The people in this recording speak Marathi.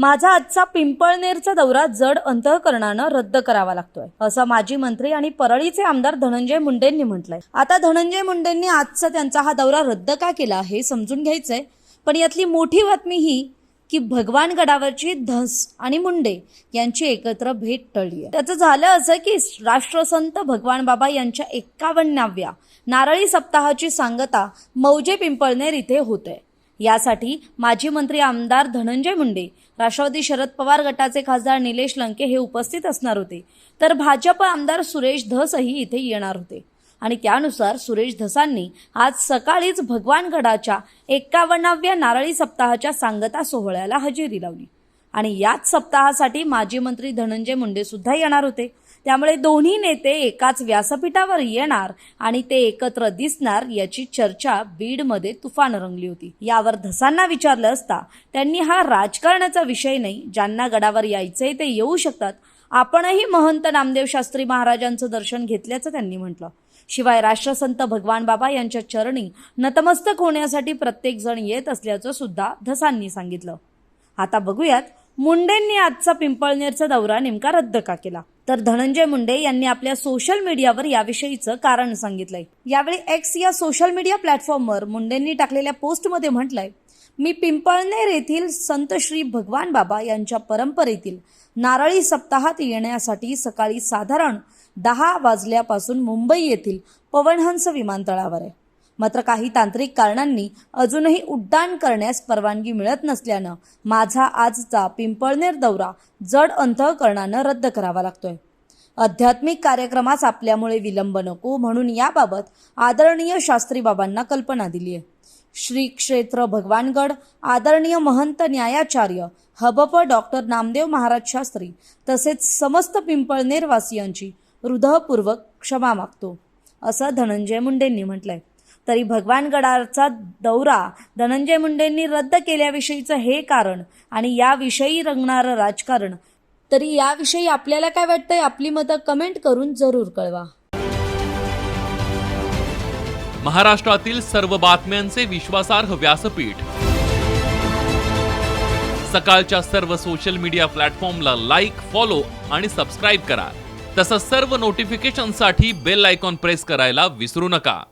माझा आजचा पिंपळनेरचा दौरा जड अंतःकरणानं रद्द करावा लागतोय असं माजी मंत्री आणि परळीचे आमदार धनंजय मुंडेंनी म्हटलंय. आता धनंजय मुंडेंनी आजचा त्यांचा हा दौरा रद्द का केला हे समजून घ्यायचंय पण यातली मोठी बातमी ही की भगवान गडावरची धस आणि मुंडे यांची एकत्र भेट टळली आहे त्याचं झालं असं की राष्ट्रसंत भगवान बाबा यांच्या एक्कावन्नाव्या नारळी सप्ताहाची सांगता मौजे पिंपळनेर इथे होते यासाठी माजी मंत्री आमदार धनंजय मुंडे राष्ट्रवादी शरद पवार गटाचे खासदार निलेश लंके हे उपस्थित असणार होते. तर भाजप आमदार सुरेश धसही इथे येणार होते. आणि त्यानुसार सुरेश धसांनी आज सकाळीच भगवानगडाच्या एक्कावन्नाव्या नारळी सप्ताहाच्या सांगता सोहळ्याला हजेरी लावली. आणि याच सप्ताहासाठी माजी मंत्री धनंजय मुंडे सुद्धा येणार होते. त्यामुळे दोन्ही नेते एकाच व्यासपीठावर येणार आणि ते एकत्र दिसणार याची चर्चा बीडमध्ये तुफान रंगली होती. यावर धसांना विचारलं असता त्यांनी हा राजकारणाचा विषय नाही ज्यांना गडावर यायचंय ते येऊ शकतात. आपणही महंत नामदेव शास्त्री महाराजांचं दर्शन घेतल्याचं त्यांनी म्हटलं. शिवाय राष्ट्रसंत भगवान बाबा यांच्या चरणी नतमस्तक होण्यासाठी प्रत्येक जण येत असल्याचं सुद्धा धसांनी सांगितलं. आता बघूयात मुंडेंनी आजचा पिंपळनेरचा दौरा नेमका रद्द का केला? तर धनंजय मुंडे यांनी आपल्या सोशल मीडियावर याविषयीचं कारण सांगितलंय. यावेळी एक्स या सोशल मीडिया प्लॅटफॉर्मवर मुंडेंनी टाकलेल्या पोस्टमध्ये म्हटलंय मी पिंपळनेर येथील संत श्री भगवान बाबा यांच्या परंपरेतील नारळी सप्ताहात येण्यासाठी सकाळी साधारण दहा वाजल्यापासून मुंबई येथील पवनहंस विमानतळावर आहे. मात्र काही तांत्रिक कारणांनी अजूनही उड्डाण करण्यास परवानगी मिळत नसल्यानं माझा आजचा पिंपळनेर दौरा जड अंतःकरणानं रद्द करावा लागतोय. आध्यात्मिक कार्यक्रमास आपल्यामुळे विलंब नको म्हणून याबाबत आदरणीय शास्त्री बाबांना कल्पना दिली आहे श्री क्षेत्र भगवानगड आदरणीय महंत न्यायाचार्य हबप डॉक्टर नामदेव महाराज शास्त्री तसेच समस्त पिंपळनेरवासियांची हृदयपूर्वक क्षमा मागतो. असं धनंजय मुंडेंनी म्हटलंय. तरी भगवानगडाचा दौरा धनंजय मुंडेंनी रद्द केल्याविषयीचं हे कारण आणि याविषयी रंगणारं राजकारण. तरी याविषयी आपल्याला काय वाटतंय? आपली मतं कमेंट करून जरूर कळवा. महाराष्ट्रातील सर्व बातम्यांचे विश्वासार्ह व्यासपीठ. सकाळच्या सर्व सोशल मीडिया प्लॅटफॉर्मला लाईक फॉलो आणि सबस्क्राईब करा. तसंच सर्व नोटिफिकेशनसाठी बेल आयकॉन प्रेस करायला विसरू नका.